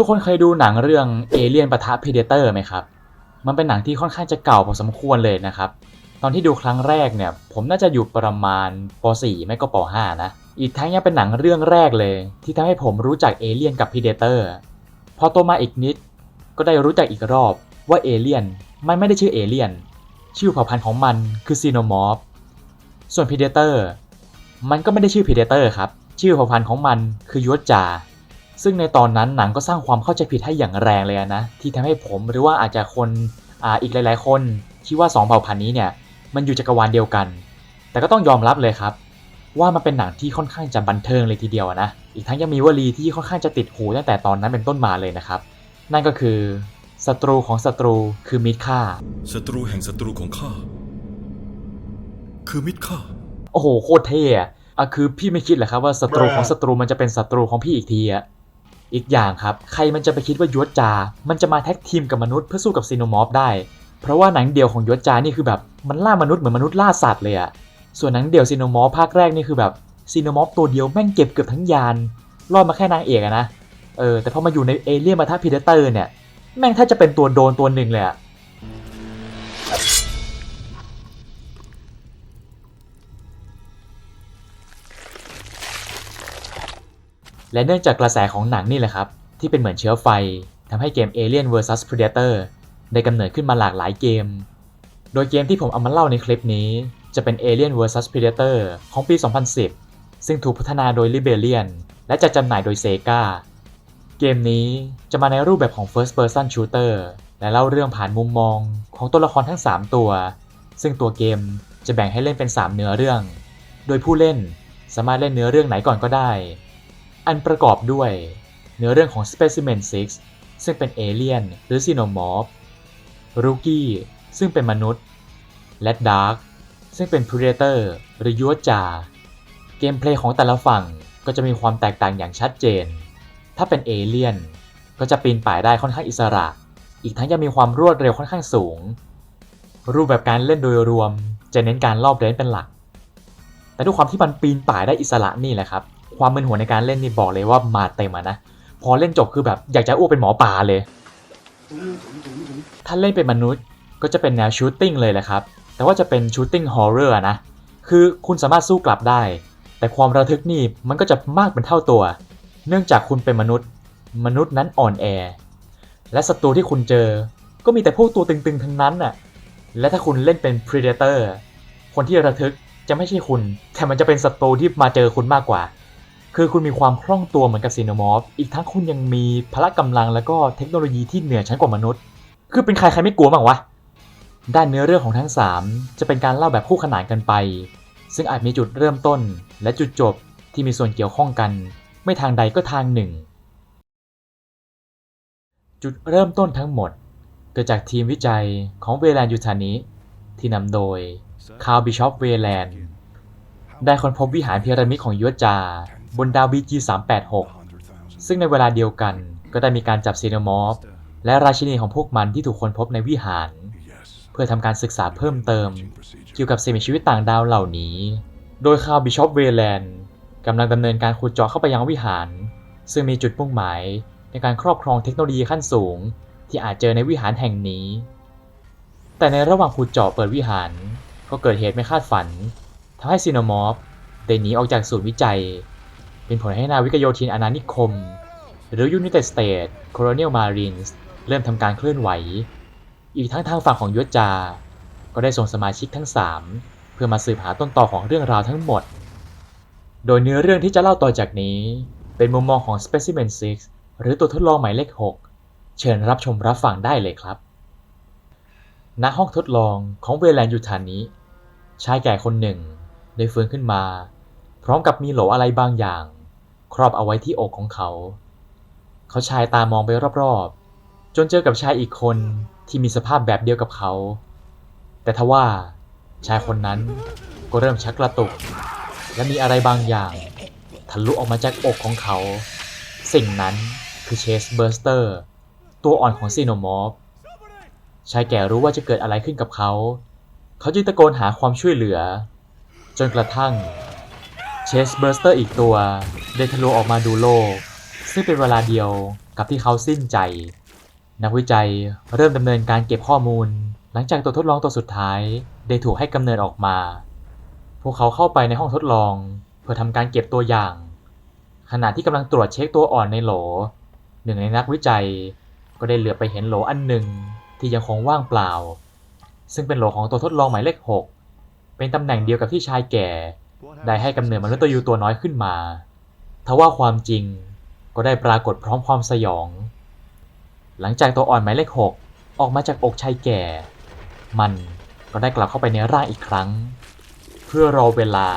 ทุกคนเคยดูหนังเรื่องเอเลียนปะทะพีเดเตอร์ไหมครับ มันเป็นหนังที่ค่อนข้างจะเก่าพอสมควรเลยนะครับ ตอนที่ดูครั้งแรกเนี่ย ผมน่าจะอยู่ประมาณป .4 ไม่ก็ป .5 นะ อีกทั้งยังเป็นหนังเรื่องแรกเลย ที่ทำให้ผมรู้จักเอเลียนกับพีเดเตอร์ พอโตมาอีกนิด ก็ได้รู้จักอีกรอบว่าเอเลียนมันไม่ได้ชื่อเอเลียน ชื่อเผ่าพันธุ์ของมันคือซีโนมอร์ฟ ส่วนพีเดเตอร์มันก็ไม่ได้ชื่อพีเดเตอร์ครับ ชื่อเผ่าพันธุ์ของมันคือยวดจา ซึ่งในตอนนั้นหนังก็สร้างความเข้าใจผิดให้อย่างแรงเลยนะที่ทำให้ผมหรือว่าอาจจะคนอ่าอีกหลาย ๆ คนคิดว่าสองเผ่าพันธุ์นี้เนี่ยมันอยู่จักรวาลเดียวกัน แต่ก็ต้องยอมรับเลยครับ ว่ามันเป็นหนังที่ค่อนข้างจะบันเทิงเลยทีเดียวนะอีกทั้งยังมีวลีที่ค่อนข้างจะติดหูตั้งแต่ตอนนั้นเป็นต้นมาเลยนะครับ นั่นก็คือศัตรูของศัตรูคือมิตรฆ่าศัตรูแห่งศัตรูของข้าคือมิตรข้าโอ้โหโคตรเท่อะอะคือพี่ไม่คิดเหรอครับว่าศัตรูของศัตรูมันจะเป็นศัตรูของพี่อีกทีอะ อีกอย่างครับ ใครมันจะไปคิดว่ายวดจา มันจะมาแท็กทีมกับมนุษย์เพื่อสู้กับซีโนมอร์ฟได้ เพราะว่าหนังเดียวของยวดจานี่คือแบบมันล่ามนุษย์เหมือนมนุษย์ล่าสัตว์เลยอะส่วนหนังเดียวซีโนมอร์ฟภาคแรกนี่คือแบบซีโนมอร์ฟตัวเดียวแม่งเก็บเกือบทั้งยานรอดมาแค่นางเอกอะนะ เออแต่พอมาอยู่ในเอเลี่ยนมาทัพพีเดเตอร์เนี่ย แม่งถ้าจะเป็นตัวโดนตัวหนึ่งเลยอะ และเนื่องจากกระแสของหนังนี่แหละครับ ที่เป็นเหมือนเชื้อไฟทำให้เกม Alien vs Predator ได้กำเนิดขึ้นมาหลากหลายเกม โดยเกมที่ผมเอามาเล่าในคลิปนี้ จะเป็น Alien vs Predator ของปี 2010 ซึ่งถูกพัฒนาโดย Rebellion และจะจำหน่ายโดย Sega เกมนี้จะมาในรูปแบบของ First Person Shooter และเล่าเรื่องผ่านมุมมองของตัวละครทั้ง 3 ตัว ซึ่งตัวเกมจะแบ่งให้เล่นเป็น 3 เนื้อเรื่อง โดยผู้เล่นสามารถเล่นเนื้อเรื่องไหนก่อนก็ได้ อันประกอบด้วย เนื้อเรื่องของ Specimen 6 ซึ่งเป็นเอเลียนหรือ Xenomorph Rookie ซึ่งเป็นมนุษย์ และ Dark ซึ่งเป็น Predator หรือยวดจา เกมเพลย์ของแต่ละฝั่งก็จะมีความแตกต่างอย่างชัดเจน ถ้าเป็นเอเลียนก็จะปีนป่ายได้ค่อนข้างอิสระ อีกทั้งยังมีความรวดเร็วค่อนข้างสูง รูปแบบการเล่นโดยรวม จะเน้นการรอบเลนเป็นหลัก แต่ด้วยความที่มันปีนป่ายได้อิสระนี่แหละครับ ความมึนหัวในการเล่นนี่บอกเลยว่ามาเต็มอะนะ พอเล่นจบคือแบบอยากจะอ้วกเป็นหมอป่าเลย ถ้าเล่นเป็นมนุษย์ก็จะเป็นแนวชูตติ้งเลยแหละครับ แต่ว่าจะเป็นชูตติ้งฮอร์เรอร์นะ คือคุณสามารถสู้กลับได้ แต่ความระทึกนี่มันก็จะมากเป็นเท่าตัว เนื่องจากคุณเป็นมนุษย์ มนุษย์นั้นอ่อนแอ และศัตรูที่คุณเจอ ก็มีแต่พวกตัวตึงๆทั้งนั้นน่ะ และถ้าคุณเล่นเป็น Predator คนที่ระทึกจะไม่ใช่คุณ แต่มันจะเป็นศัตรูที่มาเจอคุณมากกว่า คือคุณมีความคล่องตัวเหมือนกับซีโนมอร์ฟอีกทั้งคุณยังมีพละกำลังแล้วก็เทคโนโลยีที่เหนือชั้นกว่ามนุษย์ คือเป็นใครใครไม่กลัวบ้างวะ ด้านเนื้อเรื่องของทั้ง 3 จะเป็นการเล่าแบบคู่ขนานกันไป ซึ่งอาจมีจุดเริ่มต้น และจุดจบที่มีส่วนเกี่ยวข้องกัน ไม่ทางใดก็ทางหนึ่ง จุดเริ่มต้นทั้งหมด เกิดจากทีมวิจัยของเวแลนยูทานิที่นำโดยคาร์บิชอปเวแลนได้ค้นพบวิหารพีระมิดของยวจา บนดาว BG386 ซึ่งในเวลาเดียวกันก็ได้มีการจับซีโนมอร์ฟและราชินีของพวกมันที่ถูกค้นพบในวิหาร เพื่อทำการศึกษาเพิ่มเติม เกี่ยวกับสิ่งมีชีวิตต่างดาวเหล่านี้ โดยคาร์บิชอปเวแลนกำลังดำเนินการขุดเจาะเข้าไปยังวิหาร ซึ่งมีจุดมุ่งหมายในการครอบครองเทคโนโลยีขั้นสูง ที่อาจเจอในวิหารแห่งนี้ แต่ในระหว่างขุดเจาะเปิดวิหาร ก็เกิดเหตุไม่คาดฝันทำให้ซีโนมอร์ฟได้หนีออกจากศูนย์วิจัย เป็นผลให้นาวิกโยธินอาณานิคม หรือ United States Colonial Marines เริ่มทำการเคลื่อนไหว อีกทั้งทางฝั่งของยวจา ก็ได้ส่งสมาชิกทั้ง 3 เพื่อมาสืบหาต้นต่อของเรื่องราวทั้งหมด โดยเนื้อเรื่องที่จะเล่าต่อจากนี้ เป็นมุมมองของ Specimen 6 หรือตัวทดลองหมายเลข 6 เชิญรับชมรับฟังได้เลยครับ ณ ห้องทดลองของเวแลนยูทานิชายแก่คนหนึ่ง ได้ฟื้นขึ้นมา พร้อมกับมีโหลอะไรบางอย่าง ครอบเอาไว้ที่อกของเขา เขาชายตามองไปรอบๆ จนเจอกับชายอีกคนที่มีสภาพแบบเดียวกับเขา แต่ทว่าชายคนนั้นก็เริ่มชักกระตุก และมีอะไรบางอย่างทะลุออกมาจากอกของเขา สิ่งนั้นคือเชสเบอร์สเตอร์ ตัวอ่อนของซีโนมอฟชายแก่รู้ว่าจะเกิดอะไรขึ้นกับเขา เขาจึงตะโกนหาความช่วยเหลือ จนกระทั่ง เชสเบอร์สเตอร์อีกตัวได้ทะลุออกมาดูโลก ซึ่งเป็นเวลาเดียวกับที่เขาสิ้นใจ นักวิจัยเริ่มดำเนินการเก็บข้อมูล หลังจากตัวทดลองตัวสุดท้าย ได้ถูกให้กำเนิดออกมา พวกเขาเข้าไปในห้องทดลอง เพื่อทำการเก็บตัวอย่าง ขณะที่กำลังตรวจเช็คตัวอ่อนในโหล หนึ่งในนักวิจัยก็ได้เหลือไปเห็นโหลอันหนึ่งที่ยังคงว่างเปล่า ซึ่งเป็นโหลของตัวทดลองหมายเลขหกเป็นตำแหน่งเดียวกับที่ชายแก่ ได้ให้กำเนิดมนุษย์ตัวยูตัวน้อยขึ้นมา ทว่าความจริงก็ได้ปรากฏพร้อมความสยอง หลังจากตัวอ่อนหมายเลขหกออกมาจากอกชายแก่ มันก็ได้กลับเข้าไปในร่างอีกครั้ง เพื่อรอเวลา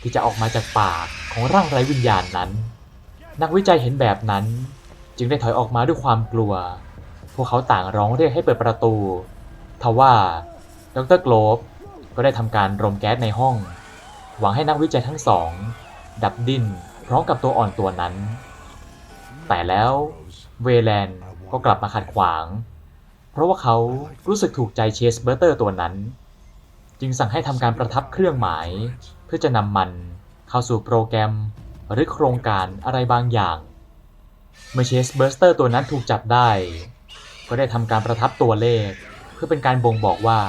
ที่จะออกมาจากปากของร่างไร้วิญญาณนั้น นักวิจัยเห็นแบบนั้น จึงได้ถอยออกมาด้วยความกลัว พวกเขาต่างร้องเรียกให้เปิดประตู ทว่าดรโกลบก็ได้ทำการรมแก๊สในห้อง หวังให้นักวิจัยทั้งสอง ดับดิ้นพร้อมกับตัวอ่อนตัวนั้น แต่แล้วเวแลนก็กลับมาขัดขวาง เพราะว่าเขารู้สึกถูกใจเชสเบอร์เตอร์ตัวนั้น จึงสั่งให้ทำการประทับเครื่องหมาย เพื่อจะนำมันเข้าสู่โปรแกรมหรือโครงการอะไรบางอย่าง เมื่อเชสเบอร์สเตอร์ตัวนั้นถูกจับได้ ก็ได้ทำการประทับตัวเลข เพื่อเป็นการบ่งบอกว่า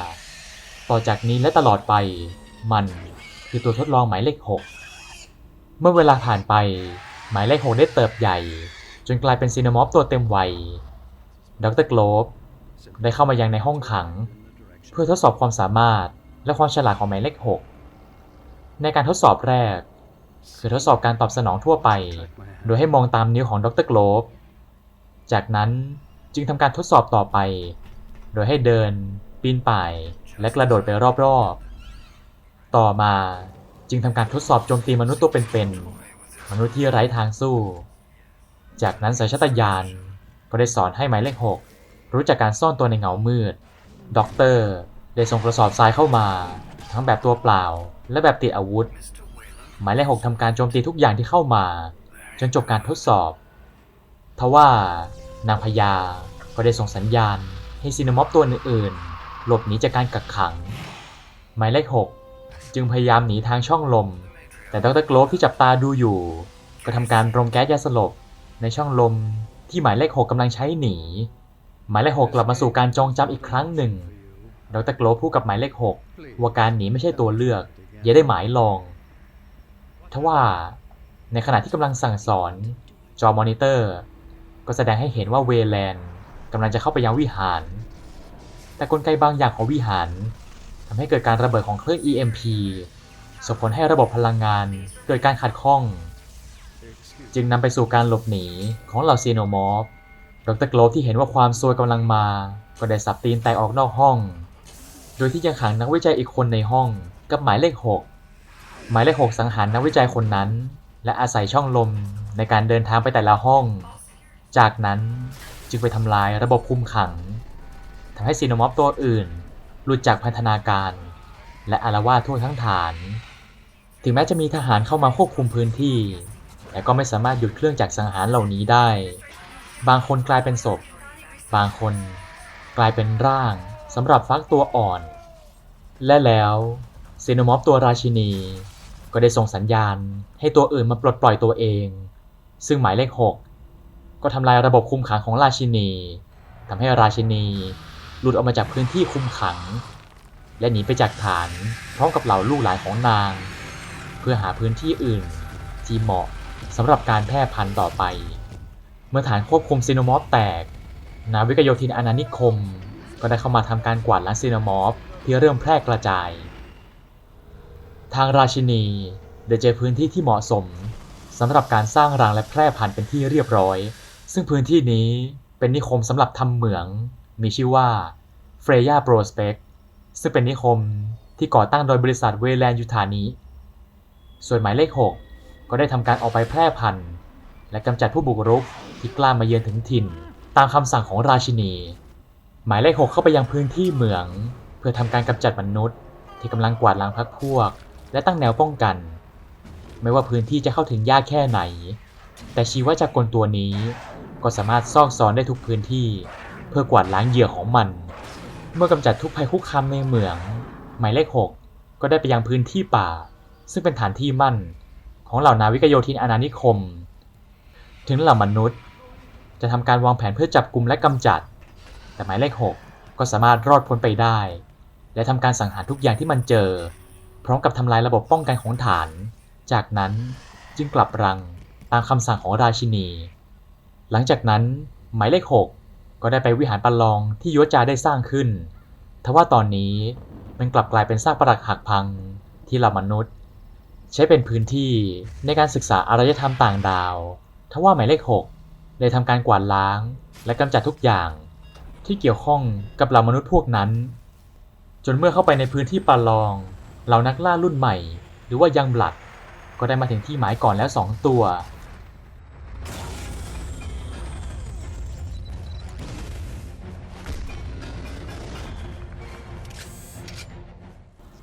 ต่อจากนี้และตลอดไปมัน คือตัวทดลองหมายเลข 6 เมื่อเวลาผ่านไป หมายเลข 6 ได้เติบใหญ่ จนกลายเป็นซีนามอฟตัวเต็มวัยดรโกลบได้เข้ามายังในห้องขัง เพื่อทดสอบความสามารถและความฉลาดของหมายเลข 6 ในการทดสอบแรก คือทดสอบการตอบสนองทั่วไป โดยให้มองตามนิ้วของดรโกลบจากนั้นจึงทำการทดสอบต่อไป โดยให้เดิน ปีนป่าย และกระโดดไปรอบๆ ต่อมาจึงทำการทดสอบโจมตีมนุษย์ตัวเป็นๆ มนุษย์ที่ไร้ทางสู้ จากนั้นสายชาตญาณก็ได้สอนให้หมายเลขหกรู้จักการซ่อนตัวในเงามืด ด็อกเตอร์ ได้ส่งกระสอบทรายเข้ามา ทั้งแบบตัวเปล่า และแบบติดอาวุธ หมายเลขหกทำการโจมตีทุกอย่างที่เข้ามา จนจบการทดสอบ ทว่านางพญาก็ได้ส่งสัญญาณ ให้ซีนามอฟตัวอื่นๆ หลบหนีจากการกักขัง หมายเลขหก จึงพยายามหนีทางช่องลม แต่ดรโกลบที่จับตาดูอยู่ ก็ทำการรมแก๊สยาสลบในช่องลมที่หมายเลขหกกำลังใช้หนี หมายเลขหกกลับมาสู่การจองจำอีกครั้งหนึ่ง ดรโกลบพูดกับหมายเลขหกว่าการหนีไม่ใช่ตัวเลือก อย่าได้หมายลอง ทว่าในขณะที่กำลังสั่งสอน จอมอนิเตอร์ ก็แสดงให้เห็นว่าเวแลนกำลังจะเข้าไปยังวิหาร แต่กลไกบางอย่างของวิหาร ทำให้เกิดการระเบิดของเครื่อง EMP ส่งผลให้ระบบพลังงานเกิดการขัดข้อง จึงนำไปสู่การหลบหนีของเหล่าซีโนมอฟดรโกลบที่เห็นว่าความซวยกำลังมา ก็ได้สับตีนแตกออกนอกห้อง โดยที่ยังขังนักวิจัยอีกคนในห้องกับหมายเลข 6 หมายเลข 6 สังหารนักวิจัยคนนั้น และอาศัยช่องลมในการเดินทางไปแต่ละห้อง จากนั้นจึงไปทำลายระบบคุมขังทำให้ซีโนมอฟตัวอื่น หลุดจากพันธนาการ และอารวาสทั่วทั้งฐาน ถึงแม้จะมีทหารเข้ามาควบคุมพื้นที่ แต่ก็ไม่สามารถหยุดเครื่องจักรสังหารเหล่านี้ได้ บางคนกลายเป็นศพ บางคนกลายเป็นร่างสำหรับฟักตัวอ่อน และแล้วซีโนมอฟตัวราชินี ก็ได้ส่งสัญญาณให้ตัวอื่นมาปลดปล่อยตัวเอง ซึ่งหมายเลข 6 ก็ทำลายระบบคุมขังของราชินีทำให้ราชินี หลุดออกมาจากพื้นที่คุมขัง และหนีไปจากฐานพร้อมกับเหล่าลูกหลานของนาง เพื่อหาพื้นที่อื่นที่เหมาะสำหรับการแพร่พันธุ์ต่อไป เมื่อฐานควบคุมซีโนมอฟแตก นาวิกโยธินอาณานิคม ก็ได้เข้ามาทำการกวาดล้างซีโนมอฟที่เริ่มแพร่กระจาย ทางราชินีได้เจอพื้นที่ที่เหมาะสมสำหรับการสร้างรังและแพร่พันธุ์เป็นที่เรียบร้อย ซึ่งพื้นที่นี้เป็นนิคมสำหรับทำเหมือง มีชื่อว่า f r e y a Prospect ซึ่งเป็นนิคมที่ก่อตั้งโดยบริษัทเวแลนยูทานิส่วนหมายเลข 6 ก็ได้ทำการออกไปแพร่พันธุ์ และกำจัดผู้บุกรุกที่กล้ามาเยือนถึงถิ่น ตามคำสั่งของราชินี หมายเลข 6 เข้าไปยังพื้นที่เหมือง เพื่อทำการกำจัดมนุษย์ ที่กำลังกวาดล้างพักพวก และตั้งแนวป้องกัน ไม่ว่าพื้นที่จะเข้าถึงยากแค่ไหน แต่ชีวจักรกลตัวนี้ก็สามารถซอกซอนได้ทุกพื้นที่ เพื่อกวาดล้างเหยื่อของมัน เมื่อกำจัดทุกภัยคุกคามในเหมือง หมายเลข 6 ก็ได้ไปยังพื้นที่ป่า ซึ่งเป็นฐานที่มั่น ของเหล่านาวิกโยธินอาณานิคม ถึงเหล่ามนุษย์ จะทำการวางแผนเพื่อจับกลุ่มและกำจัด แต่หมายเลข 6 ก็สามารถรอดพ้นไปได้ และทำการสังหารทุกอย่างที่มันเจอ พร้อมกับทำลายระบบป้องกันของฐาน จากนั้นจึงกลับรังตามคำสั่งของราชินี หลังจากนั้นหมายเลข 6 ก็ได้ไปวิหารปัลลองที่ยุวจาได้สร้างขึ้น ทว่าตอนนี้มันกลับกลายเป็นซากปรักหักพังที่เหล่ามนุษย์ ใช้เป็นพื้นที่ในการศึกษาอารยธรรมต่างดาว ทว่าหมายเลข6ได้ทำการกวาดล้าง และกำจัดทุกอย่าง ที่เกี่ยวข้องกับเหล่ามนุษย์พวกนั้น จนเมื่อเข้าไปในพื้นที่ปาลองเหล่านักล่ารุ่นใหม่ หรือว่ายังบลัด ก็ได้มาถึงที่หมายก่อนแล้วสองตัว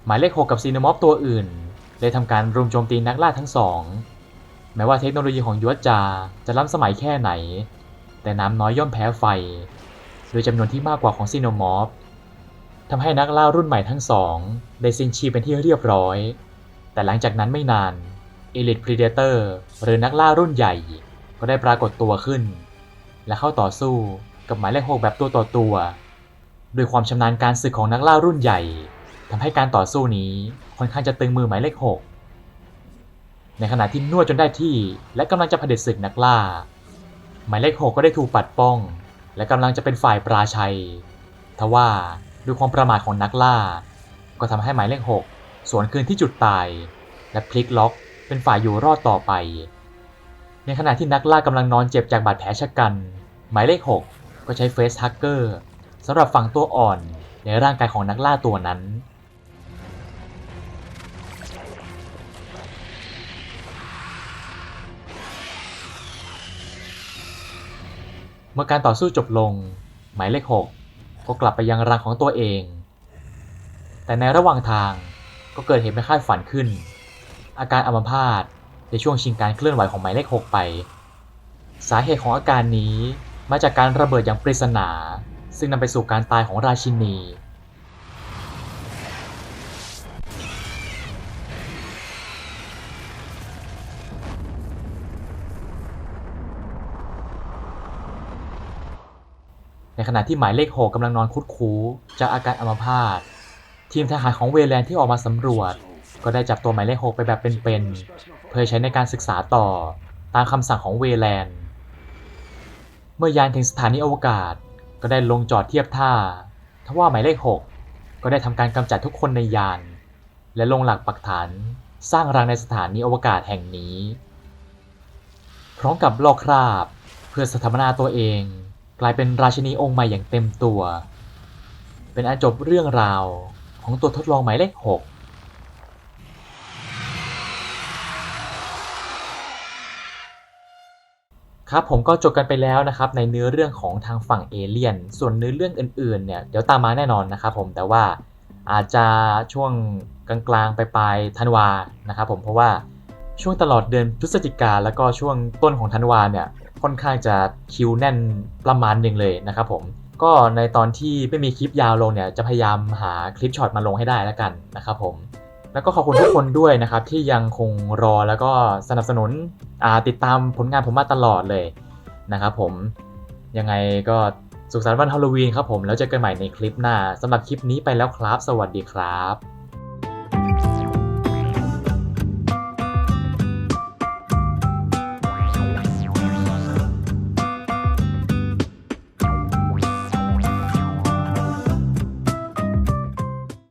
หมายเลข 6 กับซีนมอฟตัวอื่นได้ทำการรุมโจมตีนักล่าทั้งสอง แม้ว่าเทคโนโลยีของยวจาจะล้ำสมัยแค่ไหน แต่น้ำน้อยย่อมแพ้ไฟ โดยจำนวนที่มากกว่าของซีโนมอฟทำให้นักล่ารุ่นใหม่ทั้งสองได้สิ้นชีพเป็นที่เรียบร้อย แต่หลังจากนั้นไม่นาน Elite Predator หรือนักล่ารุ่นใหญ่ ก็ได้ปรากฏตัวขึ้น และเข้าต่อสู้กับหมายเลข6แบบตัวต่อตัว ด้วยความชำนาญการศึกของนักล่ารุ่นใหญ่ ทำให้การต่อสู้นี้ค่อนข้างจะตึงมือหมายเลข 6 ในขณะที่นวดจนได้ที่ และกำลังจะเผด็จศึกนักล่า หมายเลข 6 ก็ได้ถูกปัดป้อง และกำลังจะเป็นฝ่ายปราชัย ทว่าด้วยความประมาทของนักล่า ก็ทำให้หมายเลข 6 สวนคืนที่จุดตาย และพลิกล็อกเป็นฝ่ายอยู่รอดต่อไป ในขณะที่นักล่ากำลังนอนเจ็บจากบาดแผลชะกัน หมายเลข 6 ก็ใช้เฟสฮักเกอร์สำหรับฝังตัวอ่อนในร่างกายของนักล่าตัวนั้น เมื่อการต่อสู้จบลง หมายเลข 6 ก็กลับไปยังรังของตัวเอง แต่ในระหว่างทางก็เกิดเหตุไม่คาดฝันขึ้น อาการอัมพาตในช่วงชิงการเคลื่อนไหวของหมายเลข 6 ไป สาเหตุของอาการนี้มาจากการระเบิดอย่างปริศนา ซึ่งนำไปสู่การตายของราชินี ในขณะที่หมายเลข6กำลังนอนคุดคู้จากอาการอัมพาตทีมทหารของเวแลนที่ออกมาสำรวจ ก็ได้จับตัวหมายเลข6ไปแบบเป็นๆเพื่อใช้ในการศึกษาต่อตามคำสั่งของเวแลนเมื่อยานถึงสถานีอวกาศ ก็ได้ลงจอดเทียบท่าทว่าหมายเลข 6 ก็ได้ทำการกำจัดทุกคนในยาน และลงหลักปักฐานสร้างรังในสถานีอวกาศแห่งนี้ พร้อมกับลอกคราบเพื่อสถาปนาตัวเอง กลายเป็นราชินีองค์ใหม่อย่างเต็มตัว เป็นอันจบเรื่องราวของตัวทดลองหมายเลข6ครับผมก็จบกันไปแล้วนะครับในเนื้อเรื่องของทางฝั่งเอเลี่ยน ส่วนเนื้อเรื่องอื่นๆเนี่ยเดี๋ยวตามมาแน่นอนนะครับผมแต่ว่าอาจจะช่วงกลางๆไปปลายๆธันวานะครับผมเพราะว่าช่วงตลอดเดือนพฤศจิกาแล้วก็ช่วงต้นของธันวาเนี่ย ค่อนข้างจะคิวแน่นประมาณหนึ่งเลยนะครับผมก็ในตอนที่ไม่มีคลิปยาวลงเนี่ยจะพยายามหาคลิปช็อตมาลงให้ได้แล้วกันนะครับผมแล้วก็ขอบคุณทุกคนด้วยนะครับที่ยังคงรอแล้วก็สนับสนุนติดตามผลงานผมมาตลอดเลยนะครับผมยังไงก็สุขสันต์วันฮาโลวีนครับผมแล้วเจอกันใหม่ในคลิปหน้าสำหรับคลิปนี้ไปแล้วครับ สวัสดีครับ